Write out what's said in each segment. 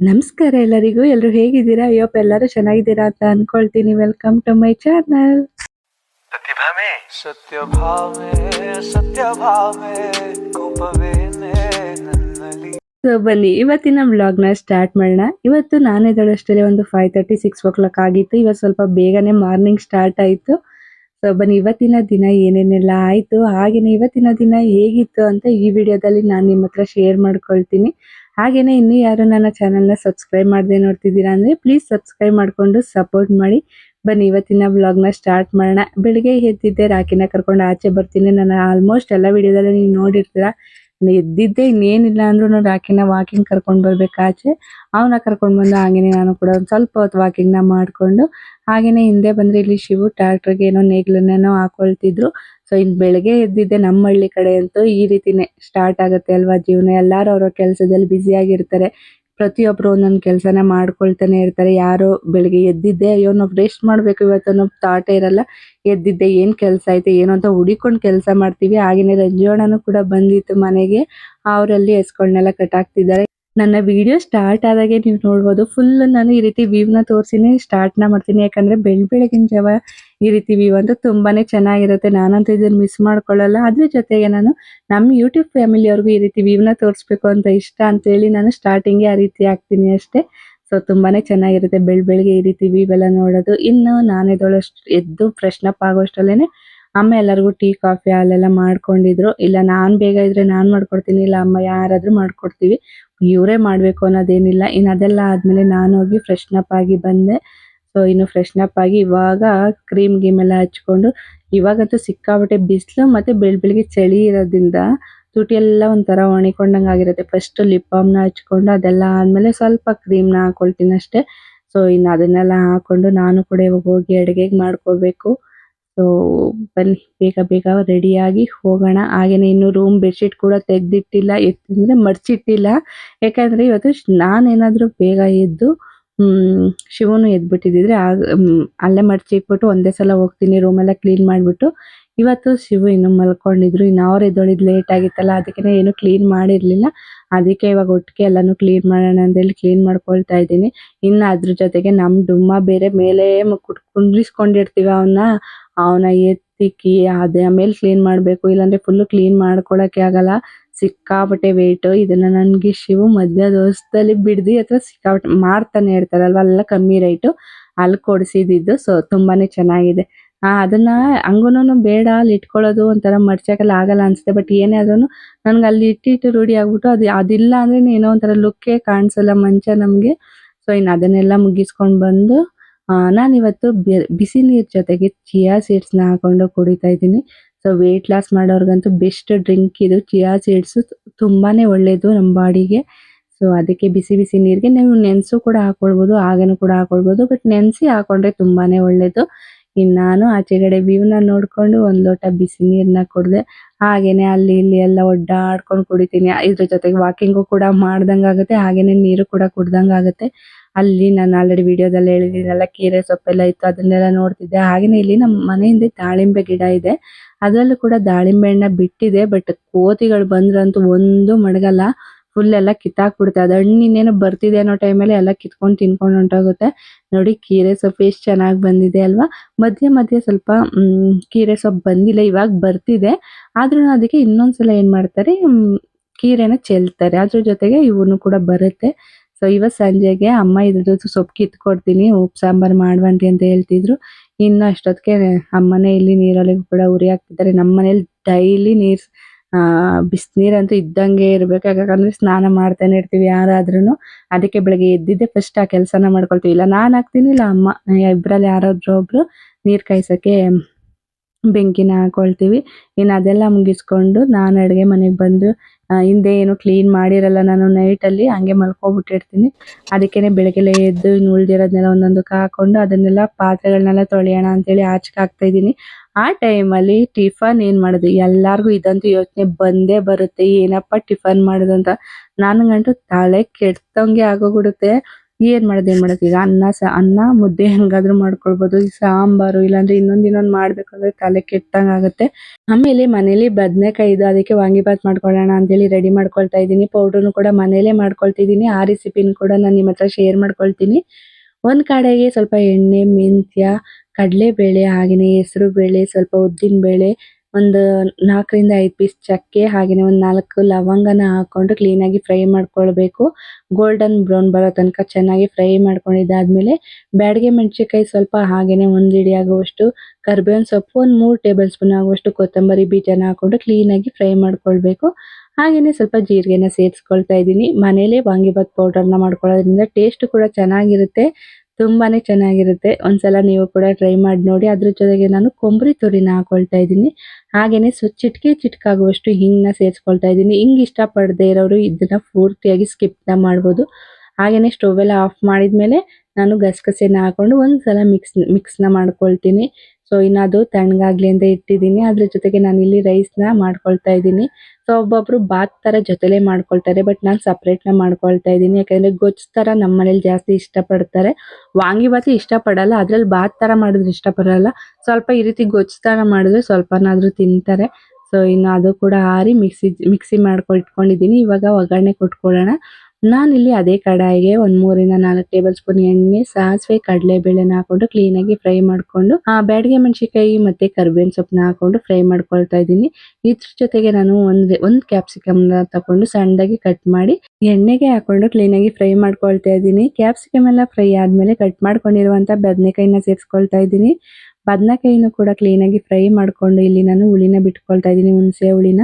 ನಮಸ್ಕಾರ ಎಲ್ಲರಿಗೂ ಎಲ್ಲರೂ ಹೇಗಿದ್ದೀರಾ? ಅಯ್ಯಪ್ಪ ಎಲ್ಲರೂ ಚೆನ್ನಾಗಿದ್ದೀರಾ ಅಂತ ಅನ್ಕೊಳ್ತೀನಿ. Welcome to my channel so ಬನ್ನಿ ಇವತ್ತಿನ ವ್ಲಾಗ್ನ ಸ್ಟಾರ್ಟ್ ಮಾಡೋಣ. ಇವತ್ತು ನಾನೇ ದೊಡ್ಡಷ್ಟರಲ್ಲಿ ಒಂದು five thirty six o'clock ಆಗಿತ್ತು. ಇವತ್ತು ಸ್ವಲ್ಪ ಬೇಗನೆ ಮಾರ್ನಿಂಗ್ ಸ್ಟಾರ್ಟ್ ಆಯಿತು. ಸೊ ಬನ್ನಿ, ಇವತ್ತಿನ ದಿನ ಏನೇನೆಲ್ಲ ಆಯಿತು? ಹಾಗೆಯೇ ಇವತ್ತಿನ ದಿನ ಹೇಗಿತ್ತು ಅಂತ ಈ ವಿಡಿಯೋದಲ್ಲಿ ನಾನು ನಿಮ್ಮ ಹತ್ರ ಶೇರ್ ಮಾಡ್ಕೊಳ್ತೀನಿ. ಹಾಗೆಯೇ ಇನ್ನು ಯಾರು ನನ್ನ ಚಾನಲ್ನ ಸಬ್ಸ್ಕ್ರೈಬ್ ಮಾಡದೆ ನೋಡ್ತಿದ್ದೀರಾ ಅಂದರೆ ಪ್ಲೀಸ್ ಸಬ್ಸ್ಕ್ರೈಬ್ ಮಾಡಿಕೊಂಡು ಸಪೋರ್ಟ್ ಮಾಡಿ. ಬನ್ನಿ, ಇವತ್ತಿನ ವ್ಲಾಗ್ನ ಸ್ಟಾರ್ಟ್ ಮಾಡೋಣ. ಬೆಳಿಗ್ಗೆ ಎದ್ದಿದ್ದೆ ರಾಕಿನ ಕರ್ಕೊಂಡು ಆಚೆ ಬರ್ತೀನಿ. ನಾನು ಆಲ್ಮೋಸ್ಟ್ ಎಲ್ಲ ವಿಡಿಯೋದಲ್ಲಿ ನೀವು ನೋಡಿರ್ತೀರಾ. ಎದ್ದಿದ್ದೆ ಇನ್ನೇನಿಲ್ಲ ಅಂದ್ರು ರಾಕಿನ ವಾಕಿಂಗ್ ಕರ್ಕೊಂಡು ಬರ್ಬೇಕಾಚೆ. ಅವನ ಕರ್ಕೊಂಡು ಬಂದು ಹಾಗೇನೆ ನಾನು ಕೂಡ ಒಂದು ಸ್ವಲ್ಪ ಹೊತ್ತು ವಾಕಿಂಗ್ನ ಮಾಡಿಕೊಂಡು ಹಾಗೇನೆ ಹಿಂದೆ ಬಂದ್ರೆ ಇಲ್ಲಿ ಶಿವು ಟ್ರ್ಯಾಕ್ಟರ್ಗೆ ಏನೋ ನೇಗ್ಲನ್ನೇನೋ ಹಾಕೊಳ್ತಿದ್ರು. ಸೊ ಇನ್ನು ಬೆಳಗ್ಗೆ ಎದ್ದಿದ್ದೆ ನಮ್ಮ ಹಳ್ಳಿ ಕಡೆ ಅಂತೂ ಈ ರೀತಿನೇ ಸ್ಟಾರ್ಟ್ ಆಗುತ್ತೆ ಅಲ್ವಾ ಜೀವನ. ಎಲ್ಲರೂ ಅವ್ರ ಕೆಲಸದಲ್ಲಿ ಬ್ಯುಸಿಯಾಗಿರ್ತಾರೆ ಪ್ರತಿಯೊಬ್ಬರು ಒಂದೊಂದು ಕೆಲಸನ ಮಾಡ್ಕೊಳ್ತಾನೆ ಇರ್ತಾರೆ. ಯಾರು ಬೆಳಿಗ್ಗೆ ಎದ್ದಿದ್ದೆ, ಅಯ್ಯೋ ನಾವು ರೆಸ್ಟ್ ಮಾಡಬೇಕು ಇವತ್ತು ಅನ್ನೋ ಥಾಟೇ ಇರಲ್ಲ. ಎದ್ದಿದ್ದೆ, ಏನು ಕೆಲಸ ಐತೆ, ಏನು ಅಂತ ಹುಡಿಕೊಂಡು ಕೆಲಸ ಮಾಡ್ತೀವಿ. ಹಾಗೇನೆ ರಂಜೋಣನು ಕೂಡ ಬಂದಿತ್ತು ಮನೆಗೆ. ಅವರಲ್ಲಿ ಕಟ್ ಕಟ್ಟಾಕ್ತಿದ್ದಾರೆ ನನ್ನ ವಿಡಿಯೋ ಸ್ಟಾರ್ಟ್ ಆದಾಗೆ ನೀವು ನೋಡ್ಬೋದು. ಫುಲ್ ನಾನು ಈ ರೀತಿ ವ್ಯೂವ್ನ ತೋರಿಸಿನೇ ಸ್ಟಾರ್ಟ್ನ ಮಾಡ್ತೀನಿ. ಯಾಕಂದ್ರೆ ಬೆಳ್ ಬೆಳಗಿನ ಜಾವ ಈ ರೀತಿ ವ್ಯೂ ಅಂತೂ ತುಂಬಾನೇ ಚೆನ್ನಾಗಿರುತ್ತೆ. ನಾನಂತೂ ಇದನ್ನ ಮಿಸ್ ಮಾಡ್ಕೊಳ್ಳಲ್ಲ. ಅದ್ರ ಜೊತೆಗೆ ನಾನು ನಮ್ಮ ಯೂಟ್ಯೂಬ್ ಫ್ಯಾಮಿಲಿಯವ್ರಿಗೂ ಈ ರೀತಿ ವ್ಯೂವ್ನ ತೋರಿಸ್ಬೇಕು ಅಂತ ಇಷ್ಟ ಅಂತೇಳಿ ನಾನು ಸ್ಟಾರ್ಟಿಂಗ್ ಆ ರೀತಿ ಹಾಕ್ತೀನಿ ಅಷ್ಟೇ. ಸೊ ತುಂಬಾನೇ ಚೆನ್ನಾಗಿರುತ್ತೆ. ಬೆಳ್, ಬೆಳಿಗ್ಗೆ ಈ ರೀತಿ ವ್ಯೂ ಎಲ್ಲ ನೋಡೋದು. ಇನ್ನು ನಾನು ಇದೊಳಷ್ಟು ಎದ್ದು ಫ್ರೆಶ್ನಪ್ ಆಗೋಷ್ಟರಲ್ಲೇನೆ ಅಮ್ಮ ಎಲ್ಲರಿಗೂ ಟೀ, ಕಾಫಿ ಅಲ್ಲೆಲ್ಲ ಮಾಡ್ಕೊಂಡಿದ್ರು. ಇಲ್ಲ, ನಾನ್ ಬೇಗ ಇದ್ರೆ ನಾನ್ ಮಾಡ್ಕೊಡ್ತೀನಿ. ಇಲ್ಲ, ಅಮ್ಮ ಯಾರಾದ್ರೂ ಮಾಡ್ಕೊಡ್ತೀವಿ. ಇವರೇ ಮಾಡ್ಬೇಕು ಅನ್ನೋದೇನಿಲ್ಲ. ಇನ್ನು ಅದೆಲ್ಲ ಆದ್ಮೇಲೆ ನಾನು ಹೋಗಿ ಫ್ರೆಶ್ನಪ್ ಆಗಿ ಬಂದೆ. ಸೊ ಇನ್ನು ಫ್ರೆಶ್ನಪ್ ಆಗಿ ಇವಾಗ ಕ್ರೀಮ್ ಗೀಮ್ ಎಲ್ಲ ಹಚ್ಕೊಂಡು ಇವಾಗಂತೂ ಸಿಕ್ಕಾಬಿಟ್ಟೆ ಬಿಸಿಲು ಮತ್ತೆ ಬೆಳ್, ಬೆಳಿಗ್ಗೆ ಚಳಿ ಇರೋದ್ರಿಂದ ತುಟಿ ಎಲ್ಲ ಒಂಥರ ಒಣಕೊಂಡಂಗೆ ಆಗಿರುತ್ತೆ. ಫಸ್ಟ್ ಲಿಪ್ ಬಾಮ್ನ ಹಚ್ಕೊಂಡು ಅದೆಲ್ಲ ಆದ್ಮೇಲೆ ಸ್ವಲ್ಪ ಕ್ರೀಮ್ನ ಹಾಕೊಳ್ತೀನಿ ಅಷ್ಟೇ. ಸೊ ಇನ್ನು ಅದನ್ನೆಲ್ಲ ಹಾಕೊಂಡು ನಾನು ಕೂಡ ಇವಾಗ ಹೋಗಿ ಅಡುಗೆಗೆ ಮಾಡ್ಕೋಬೇಕು. ಸೊ ಬನ್ನಿ, ಬೇಗ ಬೇಗ ರೆಡಿಯಾಗಿ ಹೋಗೋಣ. ಹಾಗೇನೆ ಇನ್ನು ರೂಮ್ ಬೆಡ್ಶೀಟ್ ಕೂಡ ತೆಗ್ದಿಟ್ಟಿಲ್ಲ, ಎತ್ತಂದರೆ ಮಡ್ಚಿಟ್ಟಿಲ್ಲ. ಯಾಕಂದ್ರೆ ಇವತ್ತು ನಾನೇನಾದ್ರೂ ಬೇಗ ಎದ್ದು ಶಿವನು ಎದ್ಬಿಟ್ಟಿದ್ರೆ ಆಗ ಅಲ್ಲೇ ಮಡ್ಚಿಟ್ಬಿಟ್ಟು ಒಂದೇ ಸಲ ಹೋಗ್ತೀನಿ ರೂಮ್ ಎಲ್ಲ ಕ್ಲೀನ್ ಮಾಡ್ಬಿಟ್ಟು. ಇವತ್ತು ಶಿವು ಇನ್ನು ಮಲ್ಕೊಂಡಿದ್ರು, ಇನ್ನು ಅವ್ರು ಎದ್ದೊಳಿದ್ ಲೇಟ್ ಆಗಿತ್ತಲ್ಲ ಅದಕ್ಕೆ ಏನು ಕ್ಲೀನ್ ಮಾಡಿರ್ಲಿಲ್ಲ. ಅದಕ್ಕೆ ಇವಾಗ ಒಟ್ಟಿಗೆ ಎಲ್ಲಾನು ಕ್ಲೀನ್ ಮಾಡೋಣ ಅಂತೇಳಿ ಕ್ಲೀನ್ ಮಾಡ್ಕೊಳ್ತಾ ಇದ್ದೀನಿ. ಇನ್ನು ಅದ್ರ ಜೊತೆಗೆ ನಮ್ಮ ಡುಮ್ಮ ಬೇರೆ ಮೇಲೆ ಕುಟ್ ಕುಂಡ್ರಿಸ್ಕೊಂಡಿರ್ತೀವಿ ಅವನ್ನ ಅವನ ಎತ್ತಿಕ್ಕಿ, ಅದೇ ಆಮೇಲೆ ಕ್ಲೀನ್ ಮಾಡಬೇಕು, ಇಲ್ಲಾಂದ್ರೆ ಫುಲ್ ಕ್ಲೀನ್ ಮಾಡ್ಕೊಳಕ್ಕೆ ಆಗಲ್ಲ. ಸಿಕ್ಕಾಪಟ್ಟೆ ವೇಟ್ ಇದನ್ನ ನನಗೆ ಶಿವು ಮಧ್ಯ ದೋಸ್ತಲ್ಲಿ ಬಿಡ್ದಿ ಅಥವಾ ಸಿಕ್ಕಾಪಟ್ಟೆ ಮಾರ್ತಾನೆ ಇರ್ತಾರಲ್ವ ಅಲ್ಲ ಕಮ್ಮಿ ರೇಟು ಅಲ್ಲಿ ಕೊಡಿಸಿದ್ದು ಸೊ ತುಂಬಾನೇ ಚೆನ್ನಾಗಿದೆ. ಅದನ್ನ ಹಂಗೂನು ಬೇಡ, ಅಲ್ಲಿ ಇಟ್ಕೊಳ್ಳೋದು ಒಂಥರ ಮಡ್ಚಕ್ಕೆಲ್ಲ ಆಗಲ್ಲ ಅನ್ಸುತ್ತೆ ಬಟ್ ಏನೇ ಆದ್ರೂ ನನ್ಗೆ ಅಲ್ಲಿ ಇಟ್ಟಿಟ್ಟು ರೂಢಿ ಆಗ್ಬಿಟ್ಟು ಅದು, ಅದಿಲ್ಲ ಅಂದ್ರೆ ಏನೋ ಒಂಥರ ಲುಕ್ಕೇ ಕಾಣಿಸಲ್ಲ ಮಂಚ ನಮಗೆ. ಸೊ ಇನ್ನು ಅದನ್ನೆಲ್ಲ ಮುಗಿಸ್ಕೊಂಡು ಬಂದು ನಾನಿವತ್ತು ಬಿಸಿ ನೀರ್ ಜೊತೆಗೆ ಚಿಯಾ ಸೀಡ್ಸ್ನ ಹಾಕೊಂಡು ಕುಡಿತಾ ಇದ್ದೀನಿ. ಸೊ ವೆಯ್ಟ್ ಲಾಸ್ ಮಾಡೋರ್ಗಂತೂ ಬೆಸ್ಟ್ ಡ್ರಿಂಕ್ ಇದು. ಚಿಯಾ ಸೀಡ್ಸ್ ತುಂಬಾನೇ ಒಳ್ಳೇದು ನಮ್ಮ ಬಾಡಿಗೆ. ಸೊ ಅದಕ್ಕೆ ಬಿಸಿ ಬಿಸಿ ನೀರಿಗೆ ನೀವು ನೆನೆಸು ಕೂಡ ಹಾಕ್ಕೊಳ್ಬೋದು ಹಾಗೇನು ಕೂಡ ಹಾಕ್ಕೊಳ್ಬೋದು ಬಟ್ ನೆನೆಸಿ ಹಾಕೊಂಡ್ರೆ ತುಂಬಾನೇ ಒಳ್ಳೇದು. ಇನ್ನು ನಾನು ಆಚೆಗಡೆ ವ್ಯೂನ ನೋಡ್ಕೊಂಡು ಒಂದ್ ಲೋಟ ಬಿಸಿ ನೀರನ್ನ ಕುಡ್ದೆ, ಹಾಗೇನೆ ಅಲ್ಲಿ ಇಲ್ಲಿ ಎಲ್ಲ ಒಡ್ಡಾಡ್ಕೊಂಡು ಕುಡಿತೀನಿ. ಇದ್ರ ಜೊತೆಗೆ ವಾಕಿಂಗು ಕೂಡ ಮಾಡ್ದಂಗಾಗುತ್ತೆ ಆಗುತ್ತೆ, ಹಾಗೇನೆ ನೀರು ಕೂಡ ಕುಡ್ದಂಗ್ ಆಗುತ್ತೆ. ಅಲ್ಲಿ ನಾನು ಆಲ್ರೆಡಿ ವಿಡಿಯೋದಲ್ಲಿ ಹೇಳಿದ್ದೀನಲ್ಲ ಕೀರೆ ಸೊಪ್ಪೆಲ್ಲ ಇತ್ತು, ಅದನ್ನೆಲ್ಲ ನೋಡ್ತಿದ್ದೆ. ಹಾಗೇನೆ ಇಲ್ಲಿ ನಮ್ಮ ಮನೆಯಿಂದ ದಾಳಿಂಬೆ ಗಿಡ ಇದೆ. ಅದರಲ್ಲೂ ಕೂಡ ದಾಳಿಂಬೆ ಹಣ್ಣ ಬಿಟ್ಟಿದೆ ಬಟ್ ಕೋತಿಗಳು ಬಂದ್ರಂತೂ ಒಂದು ಮಡಗಲ್ಲ. ಫುಲ್ ಎಲ್ಲ ಕಿತ್ತಾಕ್ಬಿಡುತ್ತೆ. ಅದ್ ಹಣ್ಣು ಇನ್ನೇನೋ ಬರ್ತಿದೆ ಅನ್ನೋ ಟೈಮಲ್ಲಿ ಎಲ್ಲ ಕಿತ್ಕೊಂಡ್ ತಿನ್ಕೊಂಡು ಹೊಂಟೋಗುತ್ತೆ. ನೋಡಿ, ಕೀರೆ ಸೊಪ್ಪು ಎಷ್ಟು ಚೆನ್ನಾಗಿ ಬಂದಿದೆ ಅಲ್ವಾ? ಮಧ್ಯೆ ಮಧ್ಯೆ ಸ್ವಲ್ಪ, ಹ್ಮ್, ಕೀರೆ ಸೊಪ್ಪು ಬಂದಿಲ್ಲ, ಇವಾಗ ಬರ್ತಿದೆ. ಆದ್ರೂ ಅದಕ್ಕೆ ಇನ್ನೊಂದ್ಸಲ ಏನ್ ಮಾಡ್ತಾರೆ ಕೀರೆನ ಚೆಲ್ತಾರೆ. ಅದ್ರ ಜೊತೆಗೆ ಇವನು ಕೂಡ ಬರುತ್ತೆ. ಸೊ ಇವತ್ ಸಂಜೆಗೆ ಅಮ್ಮ ಇದ್ರದ್ದು ಸೊಪ್ಪು ಕಿತ್ಕೊಡ್ತೀನಿ, ಉಪ್ಪು ಸಾಂಬಾರ್ ಮಾಡುವಂತೆ ಅಂತ ಹೇಳ್ತಿದ್ರು. ಇನ್ನು ಅಷ್ಟೊತ್ತಿಗೆ ಅಮ್ಮನೇ ಇಲ್ಲಿ ನೀರಲ್ಲಿ ಕೂಡ ಉರಿ ಹಾಕ್ತಿದ್ದಾರೆ. ನಮ್ಮ ಮನೇಲಿ ಡೈಲಿ ನೀರ್, ಆ ಬಿಸಿನೀರಂತೂ ಇದ್ದಂಗೆ ಇರ್ಬೇಕು. ಯಾಕಂದ್ರೆ ಸ್ನಾನ ಮಾಡ್ತಾನೆ ಇರ್ತೀವಿ ಯಾರಾದ್ರೂ ಅದಕ್ಕೆ ಬೆಳಗ್ಗೆ ಎದ್ದಿದ್ದೆ ಫಸ್ಟ್ ಆ ಕೆಲಸನ ಮಾಡ್ಕೊಳ್ತೀವಿ. ಇಲ್ಲ, ನಾನ್ ಹಾಕ್ತೀನಿ, ಇಲ್ಲ ಅಮ್ಮ. ಇಬ್ರಲ್ಲಿ ಯಾರಾದ್ರೂ ಒಬ್ರು ನೀರ್ ಕಾಯ್ಸಕ್ಕೆ ಬೆಂಕಿನ ಹಾಕೊಳ್ತೀವಿ. ಇನ್ನು ಅದೆಲ್ಲ ಮುಗಿಸ್ಕೊಂಡು ನಾನು ಅಡುಗೆ ಮನೆಗೆ ಬಂದು ಹಿಂದೆ ಏನು ಕ್ಲೀನ್ ಮಾಡಿರಲ್ಲ ನಾನು ನೈಟ್ ಅಲ್ಲಿ, ಹಂಗೆ ಮಲ್ಕೊಬಿಟ್ಟಿರ್ತೀನಿ. ಅದಕ್ಕೇನೆ ಬೆಳಗ್ಗೆಲ್ಲ ಎದ್ದು ಇನ್ನು ಉಳ್ದಿರೋದ್ನೆಲ್ಲ ಒಂದೊಂದಕ್ಕೆ ಹಾಕೊಂಡು ಅದನ್ನೆಲ್ಲ ಪಾತ್ರೆಗಳನ್ನೆಲ್ಲ ತೊಳೆಯೋಣ ಅಂತೇಳಿ ಆಚೆಗೆ ಹಾಕ್ತಾ ಇದ್ದೀನಿ. ಆ ಟೈಮಲ್ಲಿ ಟಿಫನ್ ಏನ್ ಮಾಡೋದು? ಎಲ್ಲರಿಗೂ ಇದಂತೂ ಯೋಚನೆ ಬಂದೇ ಬರುತ್ತೆ. ಏನಪ್ಪ ಟಿಫನ್ ಮಾಡೋದು ಅಂತ ತಲೆ ಕೆಡ್ತಂಗೆ ಆಗೋಗ್ಬಿಡುತ್ತೆ. ಏನ್ ಮಾಡೋದು ಏನ್ ಮಾಡೋದು? ಈಗ ಅನ್ನ ಸ, ಅನ್ನ ಮುದ್ದೆ ಹೆಂಗಾದ್ರು ಮಾಡ್ಕೊಳ್ಬಹುದು ಈ ಸಾಂಬಾರು, ಇಲ್ಲಾಂದ್ರೆ ಇನ್ನೊಂದ್ ಇನ್ನೊಂದ್ ಮಾಡ್ಬೇಕಂದ್ರೆ ತಲೆ ಕೆಟ್ಟಂಗ್ ಆಗುತ್ತೆ. ಆಮೇಲೆ ಮನೇಲಿ ಬದನೆಕಾಯಿ ಇದು, ಅದಕ್ಕೆ ವಾಂಗಿಬಾತ್ ಮಾಡ್ಕೊಳ್ಳೋಣ ಅಂತ ಹೇಳಿ ರೆಡಿ ಮಾಡ್ಕೊಳ್ತಾ ಇದ್ದೀನಿ. ಪೌಡ್ರನ್ನು ಕೂಡ ಮನೇಲೆ ಮಾಡ್ಕೊಳ್ತಿದ್ದೀನಿ. ಆ ರೆಸಿಪಿನ ಕೂಡ ನಾನು ನಿಮ್ಮ ಹತ್ರ ಶೇರ್ ಮಾಡ್ಕೊಳ್ತೀನಿ. ಒಂದ್ ಕಡೆಗೆ ಸ್ವಲ್ಪ ಎಣ್ಣೆ, ಮೆಂತ್ಯ, ಕಡಲೆಬೇಳೆ, ಹಾಗೆನೆ ಹೆಸರು ಬೇಳೆ ಸ್ವಲ್ಪ ಉದ್ದಿನ ಬೇಳೆ ಒಂದು ನಾಲ್ಕರಿಂದ ಐದು ಪೀಸ್ ಚಕ್ಕೆ, ಹಾಗೇನೇ ಒಂದ್ ನಾಲ್ಕು ಲವಂಗನ ಹಾಕೊಂಡು ಕ್ಲೀನ್ ಆಗಿ ಫ್ರೈ ಮಾಡ್ಕೊಳ್ಬೇಕು. ಗೋಲ್ಡನ್ ಬ್ರೌನ್ ಬರೋ ತನಕ ಚೆನ್ನಾಗಿ ಫ್ರೈ ಮಾಡ್ಕೊಂಡಿದ್ದಾದ್ಮೇಲೆ ಬ್ಯಾಡಗೆ ಮೆಣಸಿನಕಾಯಿ ಸ್ವಲ್ಪ ಹಾಗೇನೆ ಒಂದು ಹಿಡಿ ಆಗುವಷ್ಟು, ಕರ್ಬೇವಿನ ಸೊಪ್ಪು ಒಂದು ಮೂರು ಟೇಬಲ್ ಸ್ಪೂನ್ ಆಗುವಷ್ಟು ಕೊತ್ತಂಬರಿ ಬೀಜನ ಹಾಕೊಂಡು ಕ್ಲೀನ್ ಆಗಿ ಫ್ರೈ ಮಾಡ್ಕೊಳ್ಬೇಕು. ಹಾಗೇನೆ ಸ್ವಲ್ಪ ಜೀರಿಗೆನ ಸೇರಿಸ್ಕೊಳ್ತಾ ಇದ್ದೀನಿ. ಮನೇಲೆ ವಾಂಗಿಬಾತ್ ಪೌಡರ್ನ ಮಾಡ್ಕೊಳ್ಳೋದ್ರಿಂದ ಟೇಸ್ಟ್ ಕೂಡ ಚೆನ್ನಾಗಿರುತ್ತೆ. ತುಂಬಾನೇ ಚೆನ್ನಾಗಿರುತ್ತೆ. ಒಂದ್ಸಲ ನೀವು ಕೂಡ ಟ್ರೈ ಮಾಡಿ ನೋಡಿ. ಅದ್ರ ಜೊತೆಗೆ ನಾನು ಕೊಂಬರಿ ತುರಿನ ಹಾಕೊಳ್ತಾ ಇದ್ದೀನಿ. ಹಾಗೇನೆ ಸ್ವ ಚಿಟ್ಕೆ ಚಿಟ್ಕಾಗುವಷ್ಟು ಹಿಂಗ್ನ ಸೇರಿಸ್ಕೊಳ್ತಾ ಇದ್ದೀನಿ. ಹಿಂಗ್ ಇಷ್ಟಪಡದೆ ಇರೋರು ಇದನ್ನ ಪೂರ್ತಿಯಾಗಿ ಸ್ಕಿಪ್ನ ಮಾಡ್ಬೋದು. ಹಾಗೇನೆ ಸ್ಟೌವ್ ಎಲ್ಲ ಆಫ್ ಮಾಡಿದ್ಮೇಲೆ ನಾನು ಗಸಗಸೆನ ಹಾಕೊಂಡು ಒಂದ್ಸಲ ಮಿಕ್ಸ್ ಮಿಕ್ಸ್ನ ಮಾಡ್ಕೊಳ್ತೀನಿ. ಸೊ ಇನ್ನು ಅದು ತಣ್ಣಗಾಗ್ಲಿ ಅಂತ ಇಟ್ಟಿದ್ದೀನಿ. ಅದ್ರ ಜೊತೆಗೆ ನಾನು ಇಲ್ಲಿ ರೈಸ್ನ ಮಾಡ್ಕೊಳ್ತಾ ಇದ್ದೀನಿ. ಸೊ ಒಬ್ಬೊಬ್ರು ಬಾತ್ ತರ ಜೊತೆಲೆ ಮಾಡ್ಕೊಳ್ತಾರೆ ಬಟ್ ನಾನು ಸಪ್ರೇಟ್ನ ಮಾಡ್ಕೊಳ್ತಾ ಇದ್ದೀನಿ. ಯಾಕಂದ್ರೆ ಗೊಜ್ಜು ತರ ನಮ್ಮ ಮನೇಲಿ ಜಾಸ್ತಿ ಇಷ್ಟ ಪಡ್ತಾರೆ ವಾಂಗಿಬಾತ್ ಇಷ್ಟ ಪಡಲ್ಲ ಅದ್ರಲ್ಲಿ ಬಾತ್ ತರ ಮಾಡಿದ್ರೆ ಇಷ್ಟ ಪಡಲ್ಲ ಸ್ವಲ್ಪ ಈ ರೀತಿ ಗೊಜ್ಜು ತರ ಮಾಡಿದ್ರೆ ಸ್ವಲ್ಪನಾದರೂ ತಿಂತಾರೆ. ಸೊ ಇನ್ನು ಅದು ಕೂಡ ಆರಿ ಮಿಕ್ಸಿ ಮಿಕ್ಸಿ ಮಾಡ್ಕೊಂಡು ಇಟ್ಕೊಂಡಿದ್ದೀನಿ ಇವಾಗ ಒಗ್ಗರಣೆ ಕೊಟ್ಕೊಳ್ಳೋಣ. ನಾನಿಲ್ಲಿ ಅದೇ ಕಡಾಯಿಗೆ ಒಂದ್ ಮೂರಿಂದ ನಾಲ್ಕು ಟೇಬಲ್ ಸ್ಪೂನ್ ಎಣ್ಣೆ, ಸಾಸಿವೆ, ಕಡಲೆಬೇಳೆನ ಹಾಕೊಂಡು ಕ್ಲೀನ್ ಆಗಿ ಫ್ರೈ ಮಾಡ್ಕೊಂಡು, ಆ ಬ್ಯಾಡಗೆ ಮೆಣಸಿನಕಾಯಿ ಮತ್ತೆ ಕರ್ಬೇವಿನ ಸೊಪ್ಪನ್ನ ಹಾಕೊಂಡು ಫ್ರೈ ಮಾಡ್ಕೊಳ್ತಾ ಇದ್ದೀನಿ. ಇದ್ರ ಜೊತೆಗೆ ನಾನು ಒಂದ್ ಒಂದ್ ಕ್ಯಾಪ್ಸಿಕಮ್ನ ತಕೊಂಡು ಸಣ್ಣದಾಗಿ ಕಟ್ ಮಾಡಿ ಎಣ್ಣೆಗೆ ಹಾಕೊಂಡು ಕ್ಲೀನ್ ಆಗಿ ಫ್ರೈ ಮಾಡ್ಕೊಳ್ತಾ ಇದ್ದೀನಿ. ಕ್ಯಾಪ್ಸಿಕಮ್ ಎಲ್ಲ ಫ್ರೈ ಆದ್ಮೇಲೆ ಕಟ್ ಮಾಡ್ಕೊಂಡಿರುವಂತ ಬದನೆಕಾಯಿನ ಸೇರಿಸ್ಕೊಳ್ತಾ ಇದ್ದೀನಿ. ಬದನೆಕಾಯಿನೂ ಕೂಡ ಕ್ಲೀನ್ ಆಗಿ ಫ್ರೈ ಮಾಡ್ಕೊಂಡು ಇಲ್ಲಿ ನಾನು ಹುಳಿನ ಬಿಟ್ಕೊಳ್ತಾ ಇದ್ದೀನಿ, ಹುಣಸೆ ಹುಳಿನ.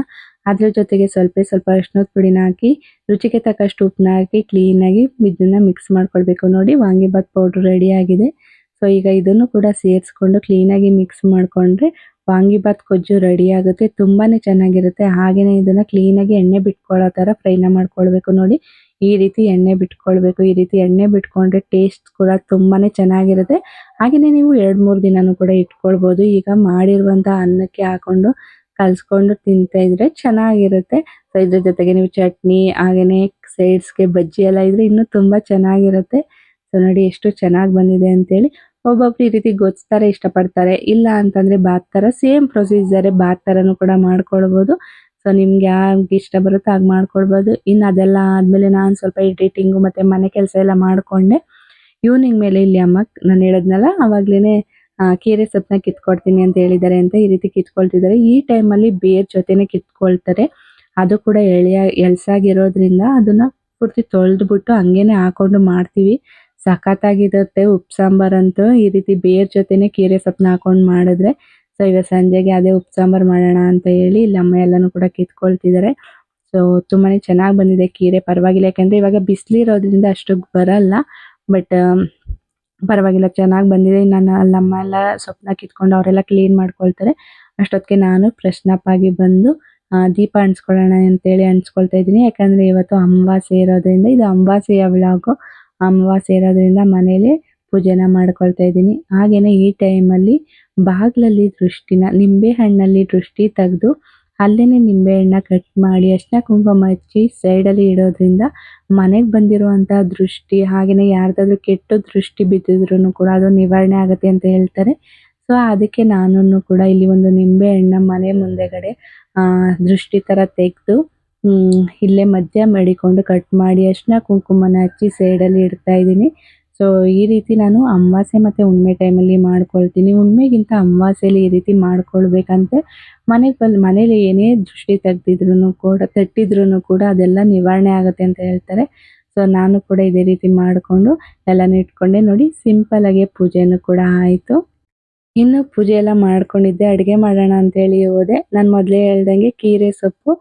ಅದ್ರ ಜೊತೆಗೆ ಸ್ವಲ್ಪ ಸ್ವಲ್ಪ ಅರ್ಶಿನದ ಪುಡಿನ ಹಾಕಿ, ರುಚಿಗೆ ತಕ್ಕಷ್ಟು ಉಪ್ಪನ್ನ ಹಾಕಿ ಕ್ಲೀನ್ ಆಗಿ ಇದನ್ನ ಮಿಕ್ಸ್ ಮಾಡ್ಕೊಳ್ಬೇಕು. ನೋಡಿ ವಾಂಗಿಬಾತ್ ಪೌಡ್ರ್ ರೆಡಿ ಆಗಿದೆ. ಸೊ ಈಗ ಇದನ್ನು ಕೂಡ ಸೇರಿಸ್ಕೊಂಡು ಕ್ಲೀನ್ ಆಗಿ ಮಿಕ್ಸ್ ಮಾಡ್ಕೊಂಡ್ರೆ ವಾಂಗಿಬಾತ್ ಕೊಜ್ಜು ರೆಡಿ ಆಗುತ್ತೆ. ತುಂಬಾನೇ ಚೆನ್ನಾಗಿರುತ್ತೆ. ಹಾಗೆಯೇ ಇದನ್ನ ಕ್ಲೀನ್ ಆಗಿ ಎಣ್ಣೆ ಬಿಟ್ಕೊಳ್ಳೋ ತರ ಫ್ರೈನ ಮಾಡ್ಕೊಳ್ಬೇಕು. ನೋಡಿ, ಈ ರೀತಿ ಎಣ್ಣೆ ಬಿಟ್ಕೊಳ್ಬೇಕು. ಈ ರೀತಿ ಎಣ್ಣೆ ಬಿಟ್ಕೊಂಡ್ರೆ ಟೇಸ್ಟ್ ಕೂಡ ತುಂಬಾನೇ ಚೆನ್ನಾಗಿರುತ್ತೆ. ಹಾಗೆಯೇ ನೀವು ಎರಡು ಮೂರು ದಿನಾನು ಕೂಡ ಇಟ್ಕೊಳ್ಬೋದು. ಈಗ ಮಾಡಿರುವಂತ ಅನ್ನಕ್ಕೆ ಹಾಕೊಂಡು ಕಲ್ಸ್ಕೊಂಡು ತಿಂತಾ ಇದ್ರೆ ಚೆನ್ನಾಗಿರುತ್ತೆ. ಸೊ ಇದ್ರ ಜೊತೆಗೆ ನೀವು ಚಟ್ನಿ ಹಾಗೇನೆ ಸೈಡ್ಸ್ಗೆ ಬಜ್ಜಿ ಎಲ್ಲ ಇದ್ರೆ ಇನ್ನೂ ತುಂಬಾ ಚೆನ್ನಾಗಿರುತ್ತೆ. ಸೊ ನೋಡಿ ಎಷ್ಟು ಚೆನ್ನಾಗಿ ಬಂದಿದೆ ಅಂತೇಳಿ. ಒಬ್ಬೊಬ್ರು ಈ ರೀತಿ ಗೊತ್ತಿಸ್ತಾರೆ ತರ ಇಷ್ಟಪಡ್ತಾರೆ. ಇಲ್ಲ ಅಂತಂದ್ರೆ ಬಾತ್ ಥರ ಸೇಮ್ ಪ್ರೊಸೀಜರ್ ಬಾತ್ ತರನು ಕೂಡ ಮಾಡ್ಕೊಳ್ಬೋದು. ಸೊ ನಿಮ್ಗೆ ಯಾವ ಇಷ್ಟ ಬರುತ್ತೋ ಹಾಗೆ ಮಾಡ್ಕೊಳ್ಬೋದು. ಇನ್ನು ಅದೆಲ್ಲ ಆದಮೇಲೆ ನಾನು ಸ್ವಲ್ಪ ಎಡಿಟಿಂಗು ಮತ್ತೆ ಮನೆ ಕೆಲಸ ಎಲ್ಲ ಮಾಡ್ಕೊಂಡೆ. ಇವ್ನಿಂಗ್ ಮೇಲೆ ಇಲ್ಲಿ ಅಮ್ಮ ನಾನು ಹೇಳದ್ನಲ್ಲ ಅವಾಗ್ಲೇನೆ ಆ, ಕೀರೆ ಸೊಪ್ಪನ್ನ ಕಿತ್ಕೊಡ್ತೀನಿ ಅಂತ ಹೇಳಿದ್ದಾರೆ ಅಂತ ಈ ರೀತಿ ಕಿತ್ಕೊಳ್ತಿದ್ದಾರೆ. ಈ ಟೈಮಲ್ಲಿ ಬೇರ್ ಜೊತೆನೆ ಕಿತ್ಕೊಳ್ತಾರೆ. ಅದು ಕೂಡ ಎಳೆಯ, ಎಳ್ಸಾಗಿರೋದ್ರಿಂದ ಅದನ್ನ ಪೂರ್ತಿ ತೊಳೆದ್ಬಿಟ್ಟು ಹಂಗೇನೆ ಹಾಕೊಂಡು ಮಾಡ್ತೀವಿ. ಸಖತ್ತಾಗಿರುತ್ತೆ ಉಪ್ಪು ಸಾಂಬಾರ್ ಅಂತೂ. ಈ ರೀತಿ ಬೇರ್ ಜೊತೆನೆ ಕೀರೆ ಸೊಪ್ಪನ್ನ ಹಾಕೊಂಡು ಮಾಡಿದ್ರೆ ಸೊ, ಇವಾಗ ಸಂಜೆಗೆ ಅದೇ ಉಪ್ಪು ಸಾಂಬಾರ್ ಮಾಡೋಣ ಅಂತ ಹೇಳಿ ಇಲ್ಲಿ ಅಮ್ಮ ಎಲ್ಲನೂ ಕೂಡ ಕಿತ್ಕೊಳ್ತಿದ್ದಾರೆ. ಸೊ, ತುಂಬಾನೇ ಚೆನ್ನಾಗಿ ಬಂದಿದೆ ಕೀರೆ. ಪರವಾಗಿಲ್ಲ. ಯಾಕಂದ್ರೆ ಇವಾಗ ಬಿಸಿಲಿರೋದ್ರಿಂದ ಅಷ್ಟು ಬರಲ್ಲ. ಬಟ್ ಪರವಾಗಿಲ್ಲ, ಚೆನ್ನಾಗಿ ಬಂದಿದೆ. ನಾನು ಅಲ್ಲಮ್ಮ ಎಲ್ಲ ಸೊಪ್ಪನ್ನ ಕಿತ್ಕೊಂಡು ಅವರೆಲ್ಲ ಕ್ಲೀನ್ ಮಾಡ್ಕೊಳ್ತಾರೆ. ಅಷ್ಟೊತ್ತಿಗೆ ನಾನು ಫ್ರೆಶ್ ಅಪ್ ಆಗಿ ಬಂದು ದೀಪ ಅಂಟಿಸ್ಕೊಳ್ಳೋಣ ಅಂತೇಳಿ ಅಂಟಿಸ್ಕೊಳ್ತಾ ಇದ್ದೀನಿ. ಯಾಕಂದರೆ ಇವತ್ತು ಅಮಾವಾಸ್ಯೆ ಇರೋದ್ರಿಂದ, ಇದು ಅಮಾವಾಸ್ಯೆಯ ವ್ಲಾಗು ಅಮಾವಾಸ್ಯೆ ಇರೋದ್ರಿಂದ ಮನೇಲಿ ಪೂಜೆನ ಮಾಡ್ಕೊಳ್ತಾ ಇದ್ದೀನಿ. ಹಾಗೆಯೇ ಈ ಟೈಮಲ್ಲಿ ಬಾಗಿಲಲ್ಲಿ ದೃಷ್ಟಿನ ನಿಂಬೆ ಹಣ್ಣಲ್ಲಿ ದೃಷ್ಟಿ ತೆಗೆದು ಅಲ್ಲೇನೆ ನಿಂಬೆ ಹಣ್ಣ ಕಟ್ ಮಾಡಿ ಅರ್ಶಿನ ಕುಂಕುಮ ಹಚ್ಚಿ ಸೈಡಲ್ಲಿ ಇಡೋದ್ರಿಂದ ಮನೆಗೆ ಬಂದಿರುವಂತಹ ದೃಷ್ಟಿ, ಹಾಗೇನೆ ಯಾರ್ದಾದ್ರೂ ಕೆಟ್ಟ ದೃಷ್ಟಿ ಬಿದ್ದಿದ್ರು ಕೂಡ ಅದು ನಿವಾರಣೆ ಆಗುತ್ತೆ ಅಂತ ಹೇಳ್ತಾರೆ. ಸೊ ಅದಕ್ಕೆ ನಾನು ಕೂಡ ಇಲ್ಲಿ ಒಂದು ನಿಂಬೆ ಹಣ್ಣ ಮನೆ ಮುಂದೆಗಡೆ ದೃಷ್ಟಿ ತರ ತೆಗೆದು ಇಲ್ಲೇ ಮಧ್ಯ ಮಡಿಕೊಂಡು ಕಟ್ ಮಾಡಿ ಅರಿಶಿನ ಕುಂಕುಮನ ಹಚ್ಚಿ ಸೈಡಲ್ಲಿ ಇಡ್ತಾ ಇದ್ದೀನಿ. ಸೊ ಈ ರೀತಿ ನಾನು ಅಮಾವಾಸ್ಯೆ ಮತ್ತು ಹುಣ್ಮೆ ಟೈಮಲ್ಲಿ ಮಾಡ್ಕೊಳ್ತೀನಿ. ಹುಣ್ಮೆಗಿಂತ ಅಮಾವಾಸ್ಯೆಲಿ ಈ ರೀತಿ ಮಾಡ್ಕೊಳ್ಬೇಕಂತೆ. ಮನೆಗೆ ಬಲ್ ಮನೇಲಿ ಏನೇ ದೃಷ್ಟಿ ತೆಗ್ದಿದ್ರು ಕೂಡ ತಟ್ಟಿದ್ರು ಕೂಡ ಅದೆಲ್ಲ ನಿವಾರಣೆ ಆಗುತ್ತೆ ಅಂತ ಹೇಳ್ತಾರೆ. ಸೊ ನಾನು ಕೂಡ ಇದೇ ರೀತಿ ಮಾಡಿಕೊಂಡು ಎಲ್ಲನೂ ಇಟ್ಕೊಂಡೆ ನೋಡಿ ಸಿಂಪಲ್ ಆಗಿ ಪೂಜೆನೂ ಕೂಡ ಆಯಿತು. ಇನ್ನು ಪೂಜೆ ಎಲ್ಲ ಮಾಡ್ಕೊಂಡಿದ್ದೆ, ಅಡುಗೆ ಮಾಡೋಣ ಅಂತೇಳಿ ಹೋದೆ. ನಾನು ಮೊದಲೇ ಹೇಳ್ದಂಗೆ ಕೀರೆ ಸೊಪ್ಪು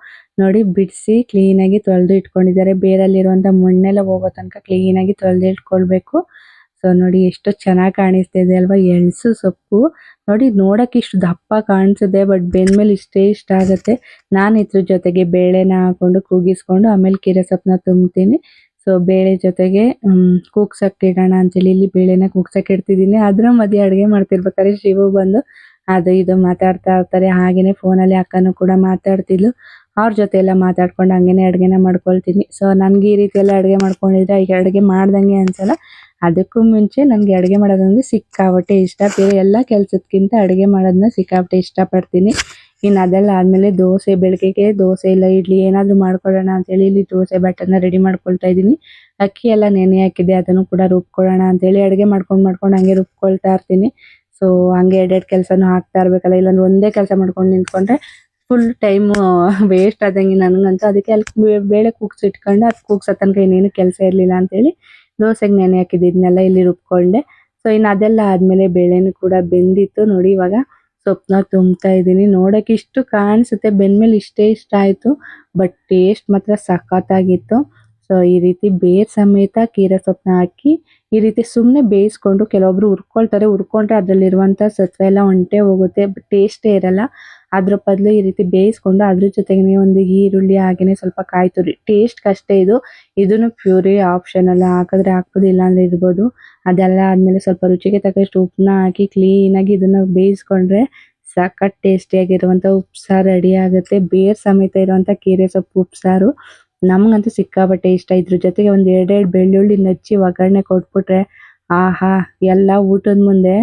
ನೋಡಿ ಬಿಡಿಸಿ ಕ್ಲೀನಾಗಿ ತೊಳೆದು ಇಟ್ಕೊಂಡಿದ್ದಾರೆ. ಬೇರಲ್ಲಿರುವಂಥ ಮಣ್ಣೆಲ್ಲ ಹೋಗೋ ತನಕ ಕ್ಲೀನಾಗಿ ತೊಳೆದು ಇಟ್ಕೊಳ್ಬೇಕು. ಸೊ ನೋಡಿ ಎಷ್ಟು ಚೆನ್ನಾಗಿ ಕಾಣಿಸ್ತಾ ಇದೆ ಅಲ್ವಾ ಎಣಸು ಸೊಪ್ಪು. ನೋಡಿ ನೋಡಕ್ಕೆ ಇಷ್ಟು ದಪ್ಪ ಕಾಣಿಸುತ್ತೆ ಬಟ್ ಬೆಂದ್ಮೇಲೆ ಇಷ್ಟೇ ಇಷ್ಟ ಆಗುತ್ತೆ. ನಾನು ಇದ್ರ ಜೊತೆಗೆ ಬೇಳೆನ ಹಾಕೊಂಡು ಕೂಗಿಸ್ಕೊಂಡು ಆಮೇಲೆ ಕೀರೆ ಸೊಪ್ಪನ್ನ ತುಂಬ್ತೀನಿ. ಸೊ ಬೇಳೆ ಜೊತೆಗೆ ಕೂಗ್ಸಕ್ಕೆ ಇಡೋಣ ಅಂತೇಳಿ ಇಲ್ಲಿ ಬೇಳೆನ ಕೂಗ್ಸಕ್ಕೆ ಇಡ್ತಿದ್ದೀನಿ. ಅದ್ರ ಮಧ್ಯೆ ಅಡುಗೆ ಮಾಡ್ತಿರ್ಬೇಕಾದ್ರೆ ಶಿವು ಬಂದು ಅದು ಇದು ಮಾತಾಡ್ತಾ ಇರ್ತಾರೆ. ಹಾಗೇನೆ ಫೋನಲ್ಲಿ ಅಕ್ಕನೂ ಕೂಡ ಮಾತಾಡ್ತಿದ್ಲು. ಅವ್ರ ಜೊತೆ ಎಲ್ಲ ಮಾತಾಡ್ಕೊಂಡು ಹಂಗೇನೆ ಅಡುಗೆನ ಮಾಡ್ಕೊಳ್ತೀನಿ. ಸೊ ನನಗೆ ಈ ರೀತಿ ಎಲ್ಲ ಅಡುಗೆ ಮಾಡ್ಕೊಂಡಿದ್ರೆ, ಈಗ ಅಡುಗೆ ಮಾಡ್ದಂಗೆ ಅನ್ಸಲ್ಲ. ಅದಕ್ಕೂ ಮುಂಚೆ ನನಗೆ ಅಡುಗೆ ಮಾಡೋದಂದ್ರೆ ಸಿಕ್ಕಾಪಟ್ಟೆ ಇಷ್ಟ. ಬೇರೆ ಎಲ್ಲ ಕೆಲಸಕ್ಕಿಂತ ಅಡುಗೆ ಮಾಡೋದನ್ನ ಸಿಕ್ಕಾಪಟ್ಟೆ ಇಷ್ಟಪಡ್ತೀನಿ. ಇನ್ನು ಅದೆಲ್ಲ ಆದಮೇಲೆ ದೋಸೆ ಬೆಳಗ್ಗೆಗೆ ದೋಸೆ ಇಲ್ಲ, ಇಡ್ಲಿ ಏನಾದರೂ ಮಾಡ್ಕೊಳ್ಳೋಣ ಅಂತೇಳಿ ಇಲ್ಲಿ ದೋಸೆ ಬ್ಯಾಟರ್ನ ರೆಡಿ ಮಾಡ್ಕೊಳ್ತಾ ಇದ್ದೀನಿ. ಅಕ್ಕಿ ಎಲ್ಲ ನೆನೆ ಹಾಕಿದ್ದೆ, ಅದನ್ನು ಕೂಡ ರುಬ್ಕೊಳ್ಳೋಣ ಅಂತೇಳಿ ಅಡುಗೆ ಮಾಡ್ಕೊಂಡು ಮಾಡ್ಕೊಂಡು ಹಂಗೆ ರುಬ್ಕೊಳ್ತಾ ಇರ್ತೀನಿ. ಸೊ ಹಂಗೆ ಎರಡೆರಡು ಕೆಲಸನೂ ಹಾಕ್ತಾ ಇರ್ಬೇಕಲ್ಲ, ಇಲ್ಲಾಂದ್ರೆ ಒಂದೇ ಕೆಲಸ ಮಾಡ್ಕೊಂಡು ನಿಂತ್ಕೊಂಡ್ರೆ ಫುಲ್ ಟೈಮು ವೇಸ್ಟ್ ಆದಂಗೆ ನನಗಂತೂ ಅದಕ್ಕೆ ಅಲ್ಲಿ ಬೇಳೆ ಕೂಗ್ಸಿಟ್ಕೊಂಡು ಅದು ಕೂಗ್ಸೋ ತನಕ ಇನ್ನೇನು ಕೆಲಸ ಇರಲಿಲ್ಲ ಅಂತೇಳಿ ದೋಸೆಗೆ ನೆನೆ ಹಾಕಿದ್ದು, ಇದನ್ನೆಲ್ಲ ಇಲ್ಲಿ ರುಬ್ಕೊಂಡೆ. ಸೊ ಇನ್ನು ಅದೆಲ್ಲ ಆದಮೇಲೆ ಬೇಳೆನೂ ಕೂಡ ಬೆಂದಿತ್ತು ನೋಡಿ ಇವಾಗ. ಸೊಪ್ಪನ್ನ ತುಂಬ್ತಾ ಇದ್ದೀನಿ. ನೋಡೋಕೆ ಇಷ್ಟು ಕಾಣಿಸುತ್ತೆ. ಬೆಂದ್ಮೇಲೆ ಇಷ್ಟೇ ಇಷ್ಟ ಆಯಿತು. ಬಟ್ ಟೇಸ್ಟ್ ಮಾತ್ರ ಸಖತ್ತಾಗಿತ್ತು. ಸೊ ಈ ರೀತಿ ಬೇರ್ ಸಮೇತ ಕೀರೆ ಸೊಪ್ಪನ್ನ ಹಾಕಿ, ಈ ರೀತಿ ಸುಮ್ಮನೆ ಬೇಯಿಸ್ಕೊಂಡು ಕೆಲವೊಬ್ರು ಹುರ್ಕೊಳ್ತಾರೆ. ಹುರ್ಕೊಂಡ್ರೆ ಅದರಲ್ಲಿರುವಂಥ ಸತ್ವ ಎಲ್ಲ ಹೊಂಟೆ ಹೋಗುತ್ತೆ ಟೇಸ್ಟೇ ಇರಲ್ಲ. ಅದ್ರ ಬದಲು ಈ ರೀತಿ ಬೇಯಿಸ್ಕೊಂಡು ಅದ್ರ ಜೊತೆಗೆ ಒಂದು ಈರುಳ್ಳಿ ಹಾಗೇನೆ ಸ್ವಲ್ಪ ಕಾಯಿ ತುರಿ ಟೇಸ್ಟ್ ಅಷ್ಟೇ ಇದು. ಇದನ್ನು ಪ್ಯೂರಿ ಆಪ್ಷನಲ್ ಹಾಕಿದ್ರೆ ಹಾಕ್ಬೋದು, ಇಲ್ಲಾಂದ್ರೆ ಇರ್ಬೋದು. ಅದೆಲ್ಲ ಆದಮೇಲೆ ಸ್ವಲ್ಪ ರುಚಿಗೆ ತಕ್ಕಷ್ಟು ಉಪ್ಪನ್ನ ಹಾಕಿ ಕ್ಲೀನಾಗಿ ಇದನ್ನು ಬೇಯಿಸ್ಕೊಂಡ್ರೆ ಸಖತ್ ಟೇಸ್ಟಿಯಾಗಿರುವಂಥ ಉಪ್ಸಾರು ರೆಡಿ ಆಗುತ್ತೆ. ಬೇರ್ ಸಮೇತ ಇರುವಂಥ ಕೀರೆ ಸೊಪ್ಪು, ಉಪ್ಸಾರು ನಮಗಂತೂ ಸಿಕ್ಕಾಪಟ್ಟೆ ಇಷ್ಟ. ಇದ್ರ ಜೊತೆಗೆ ಒಂದು ಎರಡೆರಡು ಬೆಳ್ಳುಳ್ಳಿ ನಚ್ಚಿ ಒಗ್ಗರಣೆ ಕೊಟ್ಬಿಟ್ರೆ, ಆಹಾ, ಎಲ್ಲ ಊಟದ ಮುಂದೆ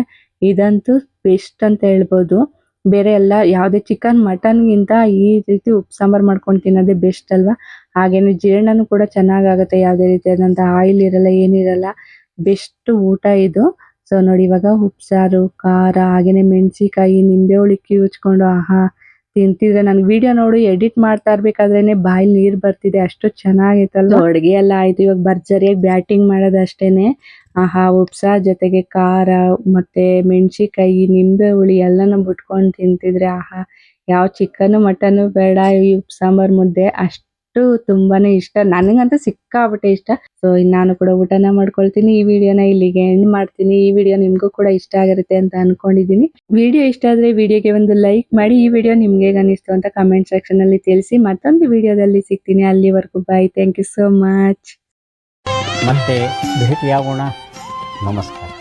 ಇದಂತೂ ಬೆಸ್ಟ್ ಅಂತ ಹೇಳ್ಬೋದು. ಬೇರೆ ಎಲ್ಲ ಯಾವುದೇ ಚಿಕನ್ ಮಟನ್ಗಿಂತ ಈ ರೀತಿ ಉಪ್ಪು ಸಾಂಬಾರು ಮಾಡ್ಕೊಂಡು ತಿನ್ನೋದೇ ಬೆಸ್ಟ್ ಅಲ್ವಾ? ಹಾಗೇನೆ ಜೀರ್ಣನೂ ಕೂಡ ಚೆನ್ನಾಗಾಗುತ್ತೆ, ಯಾವುದೇ ರೀತಿಯಾದಂಥ ಆಯಿಲ್ ಇರಲ್ಲ ಏನಿರಲ್ಲ ಬೆಸ್ಟ್ ಊಟ ಇದು. ಸೊ ನೋಡಿ ಇವಾಗ ಉಪ್ಸಾರು, ಖಾರ, ಹಾಗೇನೆ ಮೆಣಸಿಕಾಯಿ ನಿಂಬೆ ಹುಳಿ ಕಿವುಚ್ಕೊಂಡು ಆಹಾ, ತಿಂತಿದ್ರೆ ನಾನು ವಿಡಿಯೋ ನೋಡಿ ಎಡಿಟ್ ಮಾಡ್ತಾ ಇರ್ಬೇಕಾದ್ರೇನೆ ಬಾಯಲ್ಲಿ ನೀರು ಬರ್ತಿದೆ, ಅಷ್ಟು ಚೆನ್ನಾಗಿತ್ತಲ್ಲ ಅಡುಗೆ ಎಲ್ಲ ಆಯ್ತು, ಇವಾಗ ಭರ್ಜರಿಯಾಗಿ ಬ್ಯಾಟಿಂಗ್ ಮಾಡೋದು ಆಹಾ ಉಪ್ಸಾ ಜೊತೆಗೆ ಖಾರ, ಮತ್ತೆ ಮೆಣಸಿನಕಾಯಿ, ನಿಂಬೆ ಹುಳಿ ಎಲ್ಲಾನು ಬಿಟ್ಕೊಂಡು ತಿಂತಿದ್ರೆ ಆಹಾ, ಯಾವ ಚಿಕನ್, ಮಟನ್ ಬೇಡ ಈ ಉಪ್ಸಾಂಬಾರ್ ಮುದ್ದೆ. ಅಷ್ಟು ತುಂಬಾನೇ ಇಷ್ಟ. ನನಗಂತೂ ಸಿಕ್ಕಾಬಿಟ್ಟೆ ಇಷ್ಟ. ಸೊ ನಾನು ಕೂಡ ಊಟನ ಮಾಡ್ಕೊಳ್ತೀನಿ. ಈ ವಿಡಿಯೋನ ಇಲ್ಲಿಗೆ ಎಂಡ್ ಮಾಡ್ತೀನಿ. ಈ ವಿಡಿಯೋ ನಿಮ್ಗೂ ಕೂಡ ಇಷ್ಟ ಆಗಿರುತ್ತೆ ಅಂತ ಅನ್ಕೊಂಡಿದ್ದೀನಿ. ವಿಡಿಯೋ ಇಷ್ಟ ಆದ್ರೆ ವಿಡಿಯೋಗೆ ಒಂದು ಲೈಕ್ ಮಾಡಿ. ಈ ವಿಡಿಯೋ ನಿಮ್ಗೆ ಅನಿಸ್ತು ಅಂತ ಕಮೆಂಟ್ ಸೆಕ್ಷನ್ ಅಲ್ಲಿ ತಿಳಿಸಿ. ಮತ್ತೊಂದು ವಿಡಿಯೋದಲ್ಲಿ ಸಿಗ್ತೀನಿ. ಅಲ್ಲಿವರೆಗೂ bye thank you so much ಮತ್ತೆ ಭೇಟಿಯಾಗೋಣ. ನಮಸ್ಕಾರ